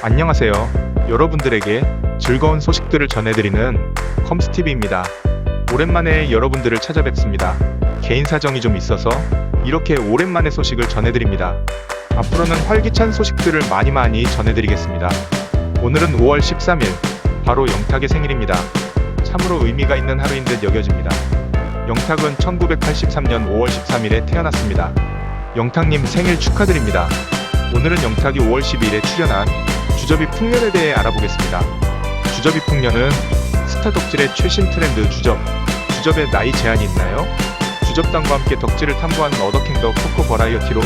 안녕하세요. 여러분들에게 즐거운 소식들을 전해드리는 컴스티비입니다. 오랜만에 여러분들을 찾아뵙습니다. 개인 사정이 좀 있어서 이렇게 오랜만에 소식을 전해드립니다. 앞으로는 활기찬 소식들을 많이 많이 전해드리겠습니다. 오늘은 5월 13일, 바로 영탁의 생일입니다. 참으로 의미가 있는 하루인 듯 여겨집니다. 영탁은 1983년 5월 13일에 태어났습니다. 영탁님 생일 축하드립니다. 오늘은 영탁이 5월 12일에 출연한 주접이 풍년에 대해 알아보겠습니다. 주접이 풍년은 스타 덕질의 최신 트렌드 주접. 주접에 나이 제한이 있나요? 주접당과 함께 덕질을 탐구하는 어덕행덕 토크 버라이어티로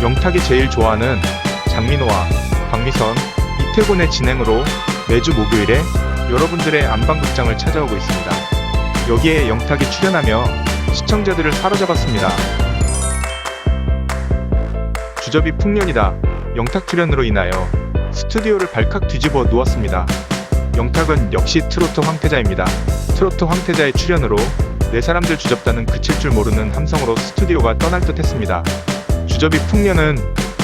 영탁이 제일 좋아하는 장민호와 박미선, 이태곤의 진행으로 매주 목요일에 여러분들의 안방극장을 찾아오고 있습니다. 여기에 영탁이 출연하며 시청자들을 사로잡았습니다. 주접이 풍년이다. 영탁 출연으로 인하여 스튜디오를 발칵 뒤집어 놓았습니다. 영탁은 역시 트로트 황태자입니다. 트로트 황태자의 출연으로 네 사람들 주접다는 그칠 줄 모르는 함성으로 스튜디오가 떠날 듯 했습니다. 주접이 풍년은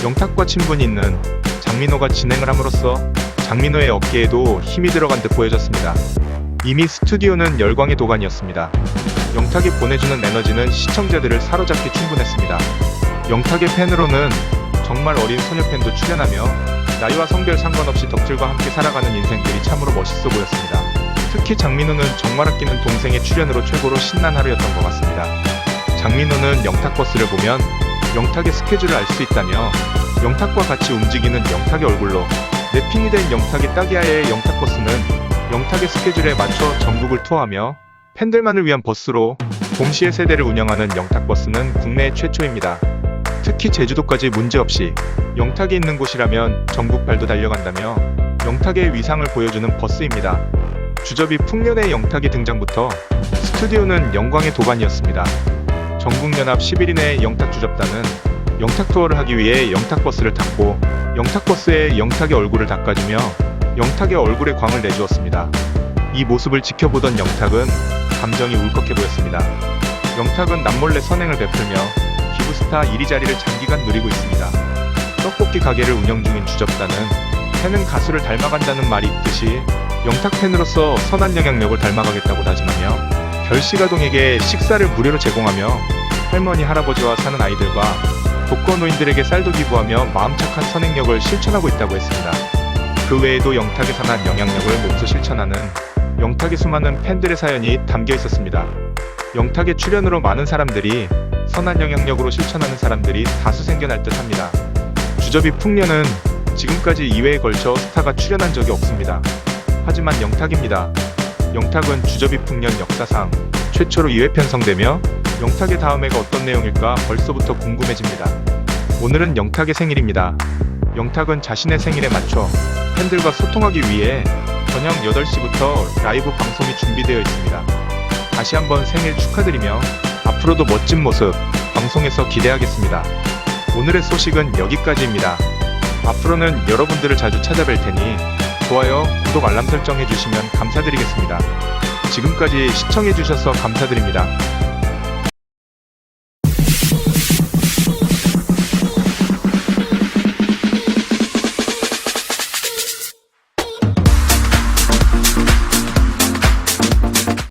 영탁과 친분이 있는 장민호가 진행을 함으로써 장민호의 어깨에도 힘이 들어간 듯 보여졌습니다. 이미 스튜디오는 열광의 도가니였습니다. 영탁이 보내주는 에너지는 시청자들을 사로잡기 충분했습니다. 영탁의 팬으로는 정말 어린 소녀 팬도 출연하며 나이와 성별 상관없이 덕질과 함께 살아가는 인생들이 참으로 멋있어 보였습니다. 특히 장민호는 정말 아끼는 동생의 출연으로 최고로 신난 하루였던 것 같습니다. 장민호는 영탁 버스를 보면 영탁의 스케줄을 알 수 있다며 영탁과 같이 움직이는 영탁의 얼굴로 랩핑이 된 영탁의 따기야의 영탁 버스는 영탁의 스케줄에 맞춰 전국을 투어하며 팬들만을 위한 버스로 동시에 세대를 운영하는 영탁 버스는 국내 최초입니다. 특히 제주도까지 문제없이 영탁이 있는 곳이라면 전국 발도 달려간다며 영탁의 위상을 보여주는 버스입니다. 주접이 풍년의 영탁의 등장부터 스튜디오는 영광의 도가니였습니다. 전국연합 11인의 영탁 주접단은 영탁 투어를 하기 위해 영탁 버스를 탔고 영탁 버스에 영탁의 얼굴을 닦아주며 영탁의 얼굴에 광을 내주었습니다. 이 모습을 지켜보던 영탁은 감정이 울컥해 보였습니다. 영탁은 남몰래 선행을 베풀며 스타 1위 자리를 장기간 누리고 있습니다. 떡볶이 가게를 운영 중인 주접단은 팬은 가수를 닮아간다는 말이 있듯이 영탁 팬으로서 선한 영향력을 닮아가겠다고 다짐하며 별시가동에게 식사를 무료로 제공하며 할머니 할아버지와 사는 아이들과 독거노인들에게 쌀도 기부하며 마음 착한 선행력을 실천하고 있다고 했습니다. 그 외에도 영탁의 선한 영향력을 몸소 실천하는 영탁의 수많은 팬들의 사연이 담겨 있었습니다. 영탁의 출연으로 많은 사람들이 선한 영향력으로 실천하는 사람들이 다수 생겨날 듯 합니다. 주접이 풍년은 지금까지 2회에 걸쳐 스타가 출연한 적이 없습니다. 하지만 영탁입니다. 영탁은 주접이 풍년 역사상 최초로 2회 편성되며 영탁의 다음해가 어떤 내용일까 벌써부터 궁금해집니다. 오늘은 영탁의 생일입니다. 영탁은 자신의 생일에 맞춰 팬들과 소통하기 위해 저녁 8시부터 라이브 방송이 준비되어 있습니다. 다시 한번 생일 축하드리며 앞으로도 멋진 모습 방송에서 기대하겠습니다. 오늘의 소식은 여기까지입니다. 앞으로는 여러분들을 자주 찾아뵐 테니 좋아요, 구독, 알람 설정 해주시면 감사드리겠습니다. 지금까지 시청해주셔서 감사드립니다.